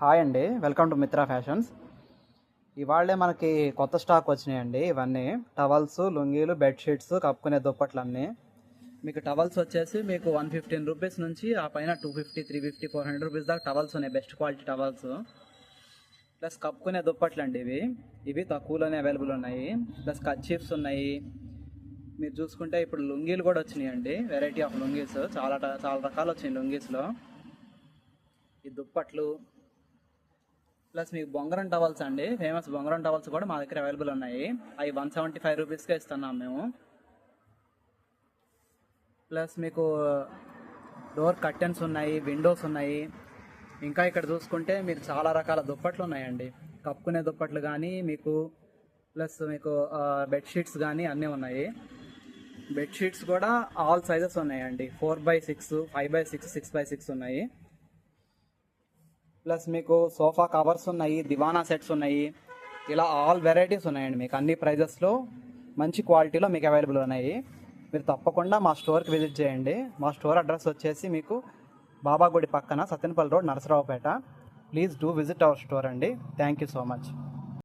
Hi అండి. Welcome to Mitra fashions. ఇవాళే మనకి కొత్త స్టాక్ వచ్చినాయండి ఇవన్నీ. టవల్స్ లుంగీలు బెడ్షీట్స్ కప్పుకునే దుప్పట్లు అన్నీ మీకు టవల్స్ వచ్చేసి మీకు వన్ ఫిఫ్టీన్ రూపీస్ నుంచి ఆ పైన two fifty three fifty four hundred rupees దాకా టవల్స్ ఉన్నాయి. Best quality towels. ప్లస్ కప్పుకునే దుప్పట్లు అండి ఇవి. ఇవి తక్కువలోనే అవైలబుల్ ఉన్నాయి. ప్లస్ కచ్చీఫ్స్ ఉన్నాయి. మీరు చూసుకుంటే ఇప్పుడు లుంగీలు కూడా వచ్చినాయండి. Variety of lungis. చాలా చాలా రకాలు వచ్చినాయి లుంగీస్లో. ఈ దుప్పట్లు ప్లస్ మీకు బొంగరం టవల్స్ అండి. ఫేమస్ బొంగరం టవల్స్ కూడా మా దగ్గర అవైలబుల్ ఉన్నాయి. అవి వన్ సెవెంటీ ఫైవ్ రూపీస్కే ఇస్తున్నాం మేము. ప్లస్ మీకు డోర్ కర్టెన్స్ ఉన్నాయి విండోస్ ఉన్నాయి. ఇంకా ఇక్కడ చూసుకుంటే మీరు చాలా రకాల దుప్పట్లు ఉన్నాయండి. కప్పుకునే దుప్పట్లు కానీ మీకు ప్లస్ మీకు బెడ్షీట్స్ కానీ అన్నీ ఉన్నాయి. బెడ్షీట్స్ కూడా ఆల్ సైజెస్ ఉన్నాయండి. Four by six five by six six by six ఉన్నాయి. ప్లస్ మీకు సోఫా కవర్స్ ఉన్నాయి దివానా సెట్స్ ఉన్నాయి. ఇలా ఆల్ వెరైటీస్ ఉన్నాయండి మీకు. అన్ని ప్రైజెస్లో మంచి క్వాలిటీలో మీకు అవైలబుల్ ఉన్నాయి. మీరు తప్పకుండా మా స్టోర్కి విజిట్ చేయండి. మా స్టోర్ అడ్రస్ వచ్చేసి మీకు బాబాగుడి పక్కన Satyanapalli road Narasaraopet. Please do visit our store అండి. Thank you so much